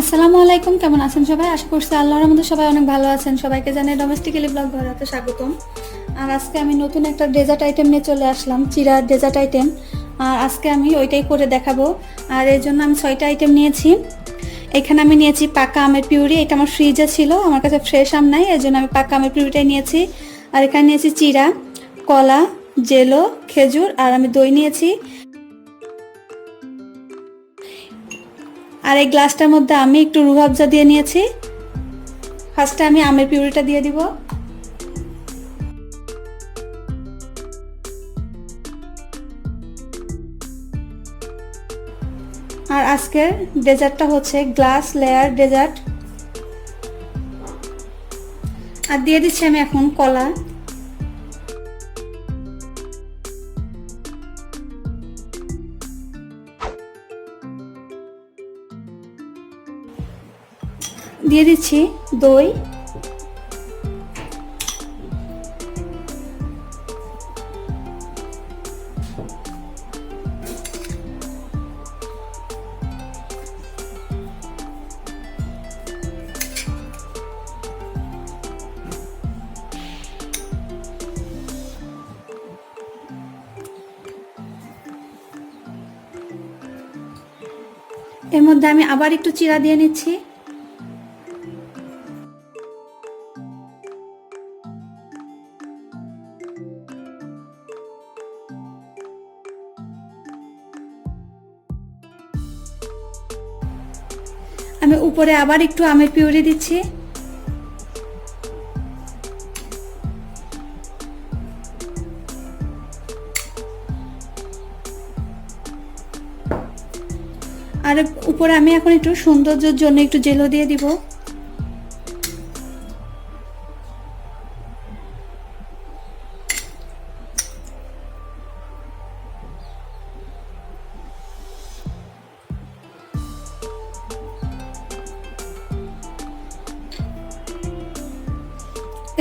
আসসালামু আলাইকুম, কেমন আছেন সবাই? আশা করছি আল্লাহর মধ্যে সবাই অনেক ভালো আছেন। সবাইকে জানাই ডোমেস্টিক্যালি ব্লগ ঘরাতে স্বাগতম। আর আজকে আমি নতুন একটা ডেজার্ট আইটেম নিয়ে চলে আসলাম, চিরা ডেজার্ট আইটেম আর আজকে আমি ওইটাই করে দেখাবো। আর এর জন্য আমি ছয়টা আইটেম নিয়েছি। এখানে আমি নিয়েছি পাকা আমের পিউরি। এটা আমার ফ্রিজে ছিল, আমার কাছে ফ্রেশ আম নাই, এর জন্য আমি পাকা আমের পিউরিটাই নিয়েছি। আর এখানে নিয়েছি চিরা, কলা জেলো, খেজুর আর আমি দই নিয়েছি। আর এই গ্লাসটার মধ্যে আমি একটু রুহাবজা দিয়ে নিয়েছি। ফার্স্টে আমি আমের পিউরিটা দিয়ে দিব। আর আজকের ডেজার্টটা হচ্ছে গ্লাস লেয়ার ডেজার্ট। আর দিয়ে দিচ্ছি আমি এখন কলা। দিয়ে দিচ্ছি দই। এর মধ্যে আমি আবার একটু চিরা দিয়ে নিচ্ছি। আমি উপরে আবার একটু আমের পিউরি দিচ্ছি। আর উপরে আমি এখন একটু সৌন্দর্যের জন্য একটু জেলো দিয়ে দিব।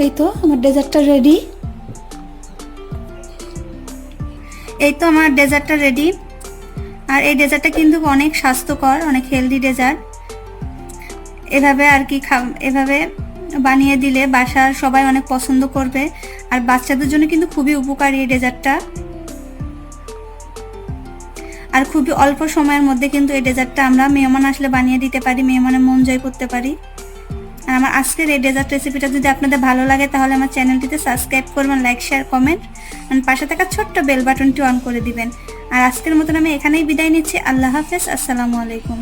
এই তো, আমার ডেজার্টটা রেডি এই তো, আমার ডেজার্টটা রেডি আর এই ডেজার্টটা কিন্তু অনেক স্বাস্থ্যকর, অনেক হেলদি ডেজার্ট। এভাবে আর কি খা এভাবে বানিয়ে দিলে বাসার সবাই অনেক পছন্দ করবে। আর বাচ্চাদের জন্য কিন্তু খুবই উপকারী এই ডেজার্টটা। আর খুবই অল্প সময়ের মধ্যে কিন্তু এই ডেজার্টটা আমরা মেহমান আসলে বানিয়ে দিতে পারি, মেহমানের মন জয় করতে পারি। আর আমার আজকের এই ডেজার্ট রেসিপিটা যদি আপনাদের ভালো লাগে, তাহলে আমার চ্যানেলটিতে সাবস্ক্রাইব করবেন লাইক শেয়ার কমেন্ট এবং পাশে থাকা ছোট্ট বেল বাটনটি অন করে দিবেন। আর আজকের মতন আমি এখানেই বিদায় নিচ্ছি। আল্লাহ হাফেজ। আসসালামু আলাইকুম।